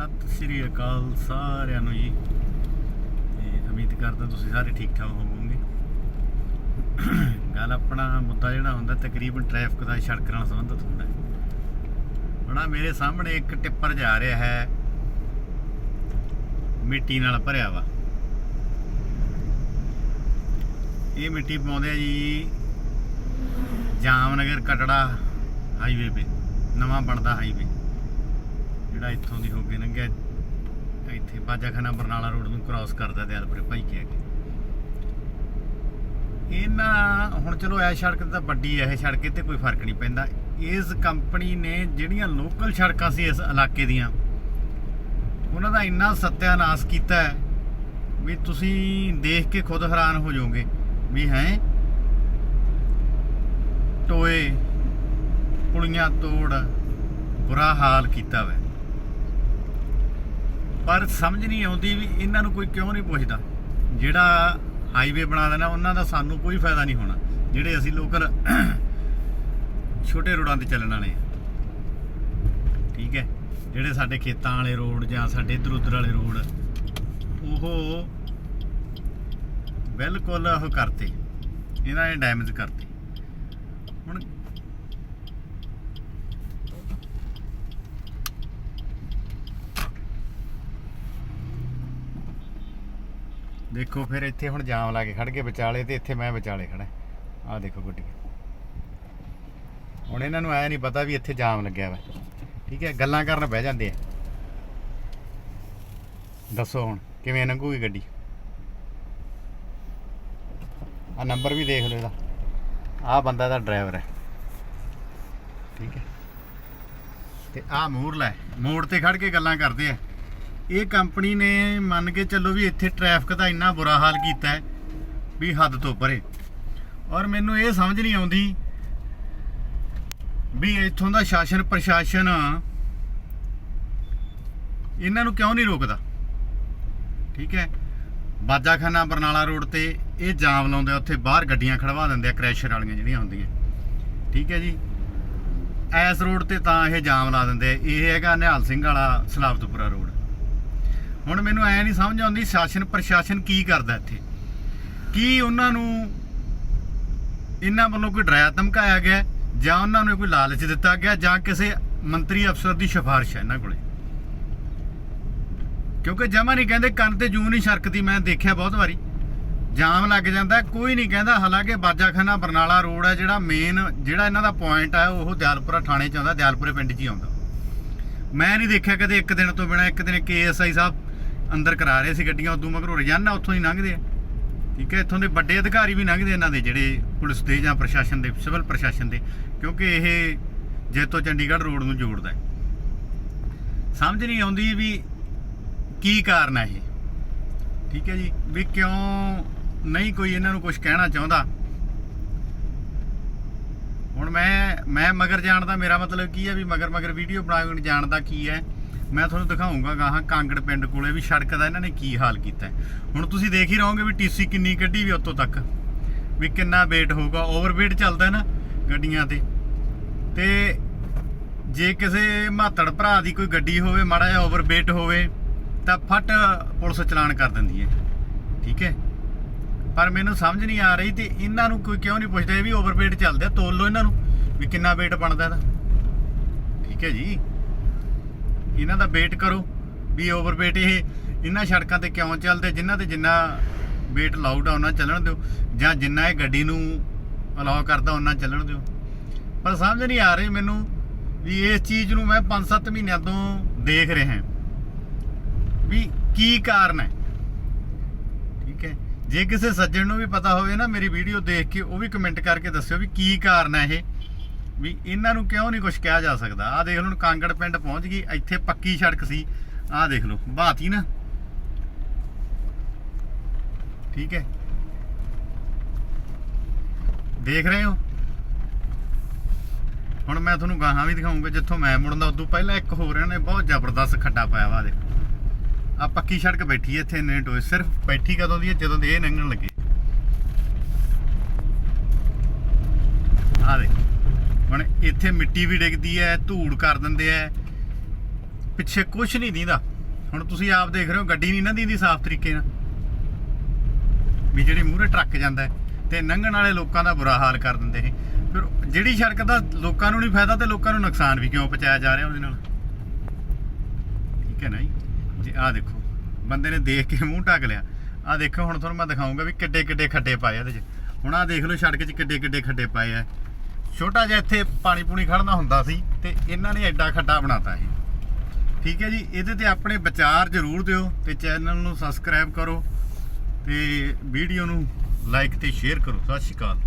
ਸਤਿ ਸ਼੍ਰੀ ਅਕਾਲ ਸਾਰਿਆਂ ਨੂੰ ਜੀ। ਤੇ ਉਮੀਦ ਕਰਦਾ ਤੁਸੀਂ ਸਾਰੇ ਠੀਕ ਠਾਕ ਹੋਵੋਗੇ। ਗੱਲ ਆਪਣਾ ਮੁੱਦਾ ਜਿਹੜਾ ਹੁੰਦਾ, ਤਕਰੀਬਨ ਟ੍ਰੈਫਿਕ ਦਾ ਸੜਕ ਨਾਲ ਸੰਬੰਧਿਤ ਹੁੰਦਾ। ਹੈ ਹੁਣ ਮੇਰੇ ਸਾਹਮਣੇ ਇੱਕ ਟਿੱਪਰ ਜਾ ਰਿਹਾ ਹੈ। ਮਿੱਟੀ ਨਾਲ ਭਰਿਆ ਵਾ। ਇਹ ਮਿੱਟੀ ਪਾਉਂਦੇ ਆ ਜੀ ਜਾਮਨਗਰ ਕਟੜਾ ਹਾਈਵੇ 'ਤੇ। ਨਵਾਂ ਬਣਦਾ ਹਾਈਵੇ ਜਿਹੜਾ ਇੱਥੋਂ ਦੀ ਹੋ ਕੇ ਲੰਘਿਆ, ਇੱਥੇ ਬਾਜਾਖਾਨਾ ਬਰਨਾਲਾ ਰੋਡ ਨੂੰ ਕ੍ਰਾਸ ਕਰਦਾ ਦਿਆਲਪੁਰੇ ਭਾਈ ਕੇ ਅੱਗੇ। ਇਹਨਾਂ, ਹੁਣ ਚਲੋ ਇਹ ਸੜਕ ਤਾਂ ਵੱਡੀ ਐ ਇਹ ਸੜਕ ਤੇ ਕੋਈ ਫ਼ਰਕ ਨਹੀਂ ਪੈਂਦਾ। ਇਸ ਕੰਪਨੀ ਨੇ ਜਿਹੜੀਆਂ ਲੋਕਲ ਸੜਕਾਂ ਸੀ ਇਸ ਇਲਾਕੇ ਦੀਆਂ, ਉਹਨਾਂ ਦਾ ਇੰਨਾ ਸਤਿਆਨਾਸ ਕੀਤਾ ਹੈ ਵੀ ਤੁਸੀਂ ਦੇਖ ਕੇ ਖੁਦ ਹੈਰਾਨ ਹੋ ਜਾਓਗੇ ਵੀ ਹੈ, ਟੋਏ, ਪੁਲੀਆਂ ਤੋੜ, ਬੁਰਾ ਹਾਲ ਕੀਤਾ ਵੈ। ਪਰ ਸਮਝ ਨਹੀਂ ਆਉਂਦੀ ਵੀ ਇਹਨਾਂ ਨੂੰ ਕੋਈ ਕਿਉਂ ਨਹੀਂ ਪੁੱਛਦਾ। ਜਿਹੜਾ ਹਾਈਵੇ ਬਣਾ ਦੇਣਾ, ਉਹਨਾਂ ਦਾ ਸਾਨੂੰ ਕੋਈ ਫਾਇਦਾ ਨਹੀਂ ਹੋਣਾ। ਜਿਹੜੇ ਅਸੀਂ ਲੋਕਲ ਛੋਟੇ ਰੋਡਾਂ ਤੇ ਚੱਲਣ ਵਾਲੇ ਆ। ਠੀਕ ਹੈ? ਜਿਹੜੇ ਸਾਡੇ ਖੇਤਾਂ ਵਾਲੇ ਰੋਡ ਜਾਂ ਸਾਡੇ ਇਧਰ ਉਧਰ ਵਾਲੇ ਰੋਡ, ਉਹ ਬਿਲਕੁਲ ਉਹ ਕਰਤੇ। ਇਹਨਾਂ ਨੇ ਡੈਮੇਜ ਕਰਤੇ। ਹੁਣ ਦੇਖੋ ਫਿਰ ਇੱਥੇ ਹੁਣ ਜਾਮ ਲਾ ਕੇ ਖੜ ਗਏ ਵਿਚਾਲੇ ਤੇ ਇੱਥੇ ਮੈਂ ਵਿਚਾਲੇ ਖੜਾ ਆਹ ਦੇਖੋ ਗੱਡੀ। ਹੁਣ ਇਹਨਾਂ ਨੂੰ ਐ ਨਹੀਂ ਪਤਾ ਵੀ ਇੱਥੇ ਜਾਮ ਲੱਗਿਆ ਵਾ। ਠੀਕ ਹੈ, ਗੱਲਾਂ ਕਰਨ ਬਹਿ ਜਾਂਦੇ ਆ। ਦੱਸੋ ਹੁਣ, ਕਿਵੇਂ ਲੰਘੂਗੀ ਗੱਡੀ? ਆ ਨੰਬਰ ਵੀ ਦੇਖ ਲਓ ਇਹਦਾ। ਆਹ ਬੰਦਾ ਦਾ ਡਰਾਈਵਰ ਹੈ। ਠੀਕ ਹੈ। ਤੇ ਆਹ ਮੂਰਲਾ ਹੈ। ਮੋੜ ਤੇ ਖੜ ਕੇ ਗੱਲਾਂ ਕਰਦੇ ਆ। ਇਹ ਕੰਪਨੀ ਨੇ ਮੰਨ ਕੇ ਚੱਲੋ ਵੀ ਇੱਥੇ ਟ੍ਰੈਫਿਕ ਦਾ ਇੰਨਾ ਬੁਰਾ ਹਾਲ ਕੀਤਾ ਹੈ ਵੀ ਹੱਦ ਤੋਂ ਪਰੇ। ਔਰ ਮੈਨੂੰ ਇਹ ਸਮਝ ਨਹੀਂ ਆਉਂਦੀ ਵੀ ਇੱਥੋਂ ਦਾ ਸ਼ਾਸਨ ਪ੍ਰਸ਼ਾਸਨ ਇਹਨਾਂ ਨੂੰ ਕਿਉਂ ਨਹੀਂ ਰੋਕਦਾ? ਠੀਕ ਹੈ? ਬਾਜਾਖਾਨਾ ਬਰਨਾਲਾ ਰੋਡ ਤੇ ਇਹ ਜਾਮ ਲਾਉਂਦੇ ਉੱਥੇ ਬਾਹਰ ਗੱਡੀਆਂ ਖੜਵਾ ਦਿੰਦੇ ਆ ਕ੍ਰੈਸ਼ਰ ਵਾਲੀਆਂ ਜਿਹੜੀਆਂ ਹੁੰਦੀਆਂ। ਠੀਕ ਹੈ ਜੀ? ਐਸ ਰੋਡ ਤੇ ਤਾਂ ਇਹ ਜਾਮ ਲਾ ਦਿੰਦੇ ਇਹ ਹੈਗਾ ਨਿਹਾਲ ਸਿੰਘ ਵਾਲਾ ਸਲਾਬਤਪੁਰਾ ਰੋਡ। ਹੁਣ ਮੈਨੂੰ ਐ ਨਹੀਂ ਸਮਝ ਆਉਂਦੀ ਸ਼ਾਸਨ, ਪ੍ਰਸ਼ਾਸਨ ਕੀ ਕਰਦਾ ਇੱਥੇ? ਕੀ ਉਹਨਾਂ ਨੂੰ ਇਹਨਾਂ ਵੱਲੋਂ ਕੋਈ ਡਰਾਇਆ ਧਮਕਾਇਆ ਗਿਆ ਜਾਂ ਉਹਨਾਂ ਨੂੰ ਕੋਈ ਲਾਲਚ ਦਿੱਤਾ ਗਿਆ ਜਾਂ ਕਿਸੇ ਮੰਤਰੀ ਅਫਸਰ ਦੀ ਸਿਫਾਰਿਸ਼ ਹੈ ਇਹਨਾਂ ਕੋਲੇ? ਕਿਉਂਕਿ ਜਮਾ ਨਹੀਂ ਕਹਿੰਦੇ ਕੰਨ ਤੇ ਜੂ ਨਹੀਂ ਸ਼ਰਕਦੀ ਮੈਂ ਦੇਖਿਆ ਬਹੁਤ ਵਾਰੀ। ਜਾਮ ਲੱਗ ਜਾਂਦਾ ਕੋਈ ਨਹੀਂ ਕਹਿੰਦਾ, ਹਾਲਾਂਕਿ ਬਾਜਾਖਾਨਾ ਬਰਨਾਲਾ ਰੋਡ ਹੈ, ਜਿਹੜਾ ਮੇਨ ਜਿਹੜਾ ਇਹਨਾਂ ਦਾ ਪੁਆਇੰਟ ਹੈ, ਉਹ ਦਿਆਲਪੁਰਾ ਥਾਣੇ ਚ ਆਉਂਦਾ, ਦਿਆਲਪੁਰੇ ਪਿੰਡ 'ਚ ਹੀ ਆਉਂਦਾ। ਮੈਂ ਨਹੀਂ ਦੇਖਿਆ ਕਦੇ ਇੱਕ ਦਿਨ ਤੋਂ ਬਿਨਾ, ਇੱਕ ਦਿਨ ਕੇਐਸਆਈ ਸਾਹਿਬ ਅੰਦਰ ਕਰਾ ਰਹੇ ਸੀ ਗੱਡੀਆਂ, ਉਦੋਂ ਮਗਰੋਂ ਰੋਜ਼ਾਨਾ ਉੱਥੋਂ ਹੀ ਲੰਘਦੇ ਆ। ਠੀਕ ਹੈ, ਇੱਥੋਂ ਦੇ ਵੱਡੇ ਅਧਿਕਾਰੀ ਵੀ ਲੰਘਦੇ ਇਹਨਾਂ ਦੇ, ਜਿਹੜੇ ਪੁਲਿਸ ਦੇ ਜਾਂ ਪ੍ਰਸ਼ਾਸਨ ਦੇ, ਸਿਵਲ ਪ੍ਰਸ਼ਾਸਨ ਦੇ, ਕਿਉਂਕਿ ਇਹ ਜੈਤੋ ਚੰਡੀਗੜ੍ਹ ਰੋਡ ਨੂੰ ਜੋੜਦਾ ਹੈ। ਸਮਝ ਨਹੀਂ ਆਉਂਦੀ ਵੀ ਕੀ ਕਾਰਨ ਹੈ ਇਹ। ਠੀਕ ਹੈ ਜੀ, ਵੀ ਕਿਉਂ ਨਹੀਂ ਕੋਈ ਇਹਨਾਂ ਨੂੰ ਕੁਝ ਕਹਿਣਾ ਚਾਹੁੰਦਾ। ਹੁਣ ਮੈਂ ਮੈਂ ਮਗਰ ਜਾਣ ਦਾ ਮੇਰਾ ਮਤਲਬ ਕੀ ਹੈ ਵੀ ਮਗਰ ਮਗਰ ਵੀਡੀਓ ਬਣਾਉਣ ਜਾਣ ਦਾ ਕੀ ਹੈ। ਮੈਂ ਤੁਹਾਨੂੰ ਦਿਖਾਉਂਗਾ ਗਾਹਾਂ ਕਾਂਗੜ ਪਿੰਡ ਕੋਲੇ ਵੀ ਸੜਕ ਦਾ ਇਹਨਾਂ ਨੇ ਕੀ ਹਾਲ ਕੀਤਾ ਹੁਣ ਤੁਸੀਂ ਦੇਖ ਹੀ ਰਹੋਗੇ ਵੀ ਟੀਸੀ ਕਿੰਨੀ ਕੱਢੀ ਵੀ ਉੱਤੋਂ ਤੱਕ, ਵੀ ਕਿੰਨਾ weight ਹੋਊਗਾ ਓਵਰਵੇਟ ਚੱਲਦਾ ਨਾ ਗੱਡੀਆਂ ਤੇ। ਤੇ ਜੇ ਕਿਸੇ ਮਾਤੜ ਭਰਾ ਦੀ ਕੋਈ ਗੱਡੀ ਹੋਵੇ, ਮਾੜਾ ਜਿਹਾ ਓਵਰਵੇਟ ਹੋਵੇ, ਤਾਂ ਫਟ ਪੁਲਿਸ ਚਲਾਨ ਕਰ ਦਿੰਦੀ ਹੈ। ਠੀਕ ਹੈ? ਪਰ ਮੈਨੂੰ ਸਮਝ ਨਹੀਂ ਆ ਰਹੀ ਤੇ ਇਹਨਾਂ ਨੂੰ ਕੋਈ ਕਿਉਂ ਨਹੀਂ ਪੁੱਛਦਾ ਇਹ ਵੀ ਓਵਰਵੇਟ ਚੱਲਦੇ ਆ, ਤੋਲ ਲਓ ਇਹਨਾਂ ਨੂੰ, ਵੀ ਕਿੰਨਾ weight ਬਣਦਾ ਇਹਦਾ। ਠੀਕ ਹੈ ਜੀ? ਇਹਨਾਂ ਦਾ ਵੇਟ ਕਰੋ ਵੀ ਓਵਰਵੇਟ ਇਹ ਇਹਨਾਂ ਸੜਕਾਂ ਤੇ ਕਿਉਂ ਚੱਲਦੇ, ਜਿਨ੍ਹਾਂ ਤੇ ਜਿੰਨਾ ਵੇਟ ਲਾਊਡ ਆ ਉਹਨਾਂ ਚੱਲਣ ਦਿਓ, ਜਾਂ ਜਿੰਨਾ ਇਹ ਗੱਡੀ ਨੂੰ ਅਲਾਉ ਕਰਦਾ ਉਹਨਾਂ ਚੱਲਣ ਦਿਓ। ਪਰ ਸਮਝ ਨਹੀਂ ਆ ਰਹੀ ਮੈਨੂੰ ਵੀ ਇਸ ਚੀਜ਼ ਨੂੰ ਮੈਂ 5-7 ਮਹੀਨਿਆਂ ਤੋਂ ਦੇਖ ਰਿਹਾ ਹਾਂ ਵੀ ਕੀ ਕਾਰਨ ਹੈ। ਠੀਕ ਹੈ? ਜੇ ਕਿਸੇ ਸੱਜਣ ਨੂੰ ਵੀ ਪਤਾ ਹੋਵੇ ਨਾ ਮੇਰੀ ਵੀਡੀਓ ਦੇਖ ਕੇ, ਉਹ ਵੀ ਕਮੈਂਟ ਕਰਕੇ ਦੱਸਿਓ ਵੀ ਕੀ ਕਾਰਨ ਹੈ ਇਹ। ਵੀ ਇਹਨਾਂ ਨੂੰ ਕਿਉਂ ਨਹੀਂ ਕੁਝ ਕਿਹਾ ਜਾ ਸਕਦਾ? ਆਹ ਦੇਖ ਲਓ ਹੁਣ ਕਾਂਗੜ ਪਿੰਡ ਪਹੁੰਚ ਗਈ, ਇੱਥੇ ਪੱਕੀ ਸੜਕ ਸੀ। ਆਹ ਦੇਖ ਲਓ ਬਾਤੀ ਨਾ। ਠੀਕ ਹੈ। ਦੇਖ ਰਹੇ ਹੋ? ਹੁਣ ਮੈਂ ਤੁਹਾਨੂੰ ਗਾਹਾਂ ਵੀ ਦਿਖਾਉਂਗਾ, ਜਿੱਥੋਂ ਮੈਂ ਮੁੜਦਾ ਉਦੋਂ ਪਹਿਲਾਂ ਇੱਕ ਹੋਰ ਇਹਨਾਂ ਨੇ ਬਹੁਤ ਜ਼ਬਰਦਸਤ ਖੱਡਾ ਪਾਇਆ ਵਾ, ਦੇਖੋ। ਆ ਪੱਕੀ ਸੜਕ ਬੈਠੀ ਹੈ ਇੱਥੇ, ਇੰਨੇ ਟੋਏ। ਸਿਰਫ ਬੈਠੀ ਕਦੋਂ ਦੀ ਹੈ? ਜਦੋਂ ਦੇ ਇਹ ਲੰਘਣ ਲੱਗੇ। ਆ ਦੇਖੋ। ਹੁਣ ਇੱਥੇ ਮਿੱਟੀ ਵੀ ਡਿੱਗਦੀ ਹੈ ਧੂੜ ਕਰ ਦਿੰਦੇ ਆ ਪਿੱਛੇ ਕੁਝ ਨਹੀਂ ਦੀਂਦਾ। ਹੁਣ ਤੁਸੀਂ ਆਪ ਦੇਖ ਰਹੇ ਹੋ, ਗੱਡੀ ਨਹੀਂ ਨਾ ਦੀਂਦੀ ਸਾਫ਼ ਤਰੀਕੇ ਨਾਲ। ਵੀ ਜਿਹੜੇ ਮੂਹਰੇ ਟਰੱਕ ਜਾਂਦਾ ਹੈ ਤੇ ਲੰਘਣ ਵਾਲੇ ਲੋਕਾਂ ਦਾ ਬੁਰਾ ਹਾਲ ਕਰ ਦਿੰਦੇ ਇਹ। ਫਿਰ ਜਿਹੜੀ ਸੜਕ ਦਾ ਲੋਕਾਂ ਨੂੰ ਨਹੀਂ ਫਾਇਦਾ ਤੇ ਲੋਕਾਂ ਨੂੰ ਨੁਕਸਾਨ ਵੀ ਕਿਉਂ ਪਹੁੰਚਾਇਆ ਜਾ ਰਿਹਾ ਉਹਦੇ ਨਾਲ? ਠੀਕ ਹੈ ਨਾ ਜੀ? ਜੇ ਆਹ ਦੇਖੋ, ਬੰਦੇ ਨੇ ਦੇਖ ਕੇ ਮੂੰਹ ਢੱਕ ਲਿਆ। ਆਹ ਦੇਖੋ, ਹੁਣ ਤੁਹਾਨੂੰ ਮੈਂ ਦਿਖਾਉਂਗਾ ਵੀ ਕਿੱਡੇ ਕਿੱਡੇ ਖੱਡੇ ਪਾਏ ਇਹਦੇ 'ਚ। ਹੁਣ ਆਹ ਦੇਖ ਲਓ ਸੜਕ 'ਚ ਕਿੱਡੇ ਕਿੱਡੇ ਖੱਡੇ ਪਾਏ ਆ। ਛੋਟਾ ਜਿਹਾ ਇੱਥੇ ਪਾਣੀ ਪੂਣੀ ਖੜਨਾ ਹੁੰਦਾ ਸੀ ਤੇ ਇਹਨਾਂ ਨੇ ਐਡਾ ਖੱਡਾ ਬਣਾਤਾ ਇਹ। ਠੀਕ ਹੈ ਜੀ, ਇਹਦੇ ਤੇ ਆਪਣੇ ਵਿਚਾਰ ਜ਼ਰੂਰ ਦਿਓ ਤੇ ਚੈਨਲ ਨੂੰ ਸਬਸਕ੍ਰਾਈਬ ਕਰੋ ਤੇ ਵੀਡੀਓ ਨੂੰ ਲਾਈਕ ਤੇ ਸ਼ੇਅਰ ਕਰੋ। ਸਤਿ ਸ਼੍ਰੀ ਅਕਾਲ।